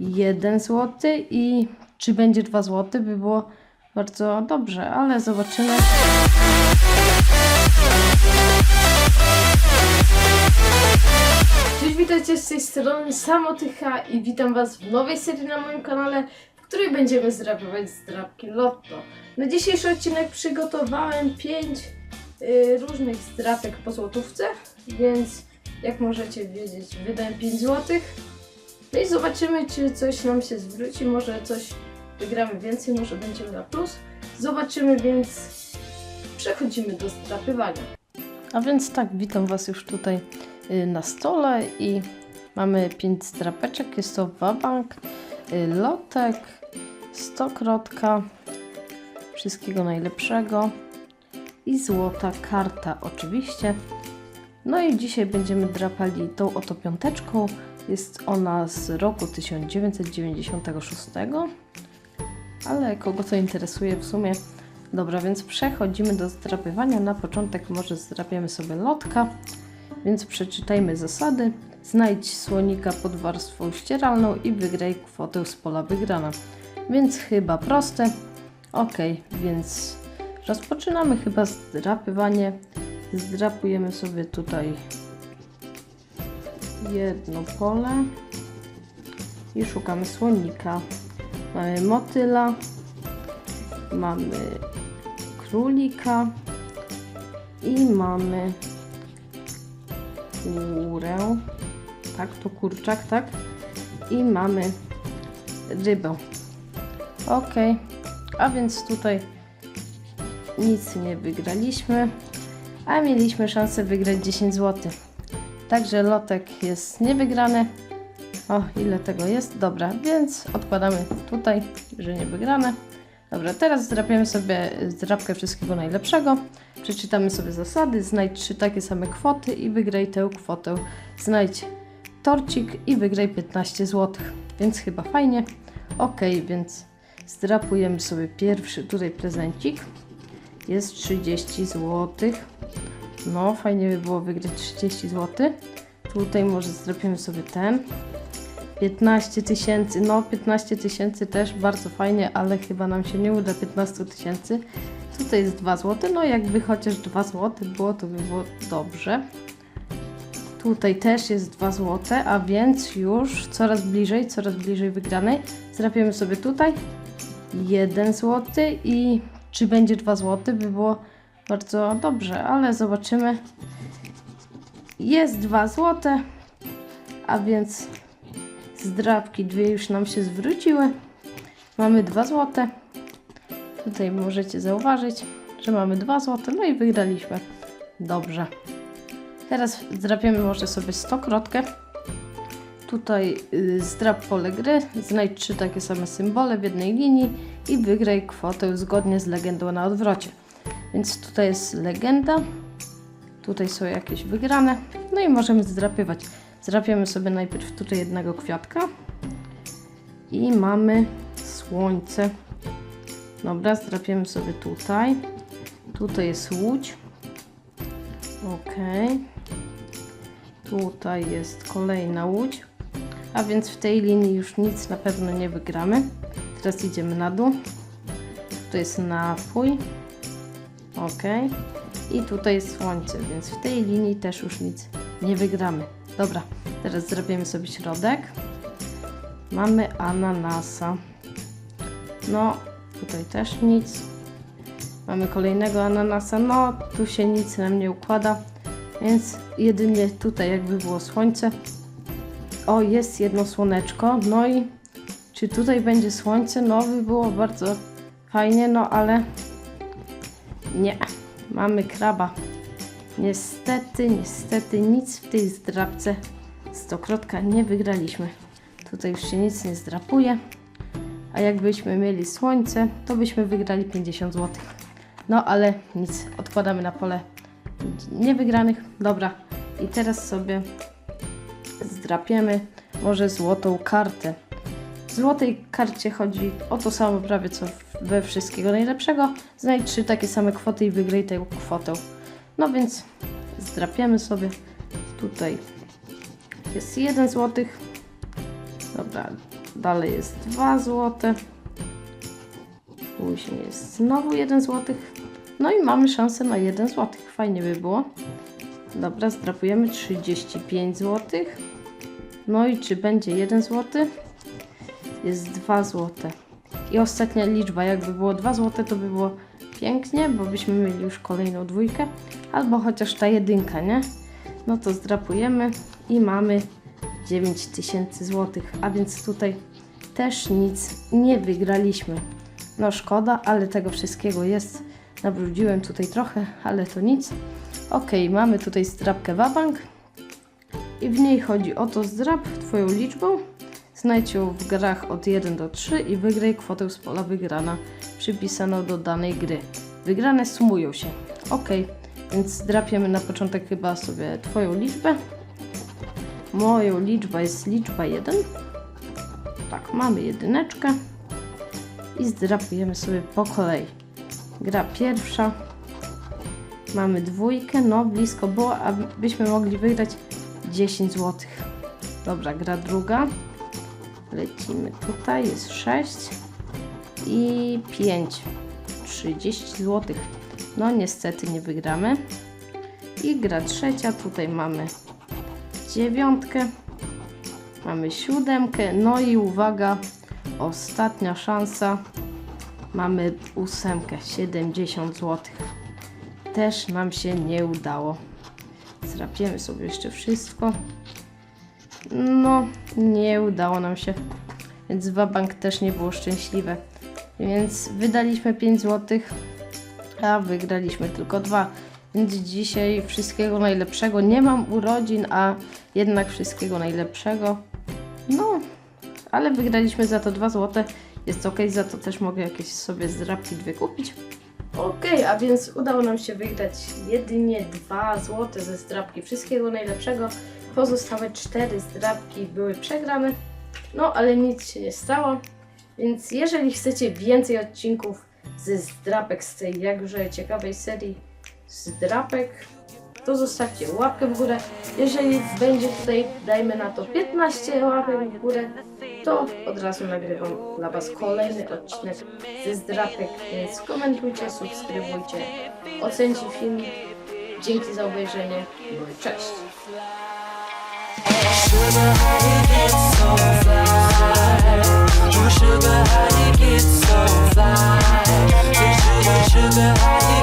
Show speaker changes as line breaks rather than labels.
1 zł i czy będzie 2 zł, by było bardzo dobrze, ale zobaczymy. Cześć, witajcie z tej strony Samotycha i witam Was w nowej serii na moim kanale, w której będziemy zdrapywać zdrapki Lotto. Na dzisiejszy odcinek przygotowałem 5 y, różnych zdrapek po złotówce, więc jak możecie wiedzieć, wydałem 5 złotych. No i zobaczymy, czy coś nam się zwróci, może coś wygramy więcej, może będziemy na plus. Zobaczymy, więc przechodzimy do zdrapywania. A więc tak, witam Was już tutaj y, na stole i mamy 5 strapeczek. Jest to wabank, y, lotek, stokrotka, wszystkiego najlepszego i złota karta oczywiście. No i dzisiaj będziemy drapali tą oto piąteczką. Jest ona z roku 1996. Ale kogo to interesuje w sumie? Dobra, więc przechodzimy do zdrapywania. Na początek może zdrapiemy sobie lotka. Więc przeczytajmy zasady. Znajdź słonika pod warstwą ścieralną i wygraj kwotę z pola wygrana. Więc chyba proste. Ok, więc rozpoczynamy chyba zdrapywanie. Zdrapujemy sobie tutaj jedno pole i szukamy słonika. Mamy motyla, mamy królika i mamy kurę. Tak, to kurczak, tak? I mamy rybę. Ok, a więc tutaj nic nie wygraliśmy, a mieliśmy szansę wygrać 10 zł. Także lotek jest niewygrany. O, ile tego jest? Dobra, więc odkładamy tutaj, że nie wygrane. Dobra, teraz zdrapiemy sobie zdrapkę wszystkiego najlepszego. Przeczytamy sobie zasady. Znajdź trzy takie same kwoty i wygraj tę kwotę. Znajdź torcik i wygraj 15 zł. Więc chyba fajnie. Ok, więc zdrapujemy sobie pierwszy tutaj prezencik. Jest 30 zł. No, fajnie by było wygrać 30 zł. Tutaj może zdrapimy sobie ten. 15 tysięcy, no 15 tysięcy też bardzo fajnie, ale chyba nam się nie uda 15 tysięcy. Tutaj jest 2 zł, no jakby chociaż 2 zł było, to by było dobrze. Tutaj też jest 2 zł, a więc już coraz bliżej, coraz bliżej wygranej. Zrapiemy sobie tutaj 1 zł i czy będzie 2 zł, by było bardzo dobrze, ale zobaczymy. Jest 2 zł, a więc zdrabki dwie już nam się zwróciły. Mamy 2 zł. Tutaj możecie zauważyć, że mamy 2 zł, no i wygraliśmy. Dobrze. Teraz zdrapiemy może sobie stokrotkę. Tutaj y, zdrap pole gry, znajdź trzy takie same symbole w jednej linii i wygraj kwotę zgodnie z legendą na odwrocie. Więc tutaj jest legenda, tutaj są jakieś wygrane, no i możemy zdrapywać. Zdrapiemy sobie najpierw tutaj jednego kwiatka i mamy słońce. Dobra, zdrapiemy sobie tutaj. Tutaj jest łódź. Ok. Tutaj jest kolejna łódź. A więc w tej linii już nic na pewno nie wygramy. Teraz idziemy na dół. Tu jest napój. Ok. I tutaj jest słońce, więc w tej linii też już nic nie wygramy. Dobra, teraz zrobimy sobie środek. Mamy ananasa. No, tutaj też nic. Mamy kolejnego ananasa. No, tu się nic nam nie układa, więc jedynie tutaj jakby było słońce. O, jest jedno słoneczko. No i czy tutaj będzie słońce? No, by było bardzo fajnie, no ale nie. Mamy kraba. Niestety, niestety nic w tej zdrabce stokrotka nie wygraliśmy. Tutaj już się nic nie zdrapuje. A jakbyśmy mieli słońce, to byśmy wygrali 50 zł. No ale nic, odkładamy na pole niewygranych. Dobra, i teraz sobie zdrapiemy może złotą kartę. W złotej karcie chodzi o to samo prawie co we wszystkiego najlepszego. Znajdź trzy takie same kwoty i wygraj tę kwotę. No więc zdrapiemy sobie. Tutaj jest 1 zł. Dobra, dalej jest 2 zł. Później jest znowu 1 zł. No i mamy szansę na 1 zł. Fajnie by było. Dobra, zdrapujemy 35 zł. No i czy będzie 1 zł? Jest 2 zł. I ostatnia liczba, jakby było 2 zł, to by było pięknie, bo byśmy mieli już kolejną dwójkę. Albo chociaż ta jedynka, nie? No to zdrapujemy i mamy 9000 zł. A więc tutaj też nic nie wygraliśmy. No szkoda, ale tego wszystkiego jest. Nabrudziłem tutaj trochę, ale to nic. Ok, mamy tutaj zdrabkę wabank i w niej chodzi o to zdrab Twoją liczbą. Znajdź w grach od 1 do 3 i wygraj kwotę z pola wygrana przypisaną do danej gry. Wygrane sumują się. Ok, więc zdrapiemy na początek chyba sobie Twoją liczbę. Moją liczba jest liczba 1. Tak, mamy jedyneczkę i zdrapujemy sobie po kolei. Gra pierwsza. Mamy dwójkę, no blisko było, abyśmy mogli wygrać 10 zł. Dobra, gra druga. Lecimy tutaj, jest 6 i 5. 30 zł. No niestety nie wygramy. I gra trzecia, tutaj mamy dziewiątkę, mamy siódemkę, no i uwaga, ostatnia szansa. Mamy ósemkę, 70 zł. Też nam się nie udało. Zrapiemy sobie jeszcze wszystko. No, nie udało nam się. Więc Wabank też nie było szczęśliwe. Więc wydaliśmy 5 zł, a wygraliśmy tylko 2. Więc dzisiaj wszystkiego najlepszego. Nie mam urodzin, a jednak wszystkiego najlepszego. No, ale wygraliśmy za to 2 zł. Jest ok, za to też mogę jakieś sobie zdrabki dwie kupić. Ok, a więc udało nam się wygrać jedynie 2 zł ze zdrabki. Wszystkiego najlepszego. Pozostałe 4 zdrabki były przegrane. No, ale nic się nie stało. Więc jeżeli chcecie więcej odcinków ze zdrapek z tej jakże ciekawej serii zdrapek, to zostawcie łapkę w górę. Jeżeli będzie tutaj, dajmy na to 15 łapek w górę, to od razu nagrywam dla Was kolejny odcinek ze zdrapek, więc komentujcie, subskrybujcie, ocencie filmik. Dzięki za obejrzenie, no cześć!
sugar, how you get so fly? Sugar, sugar, how you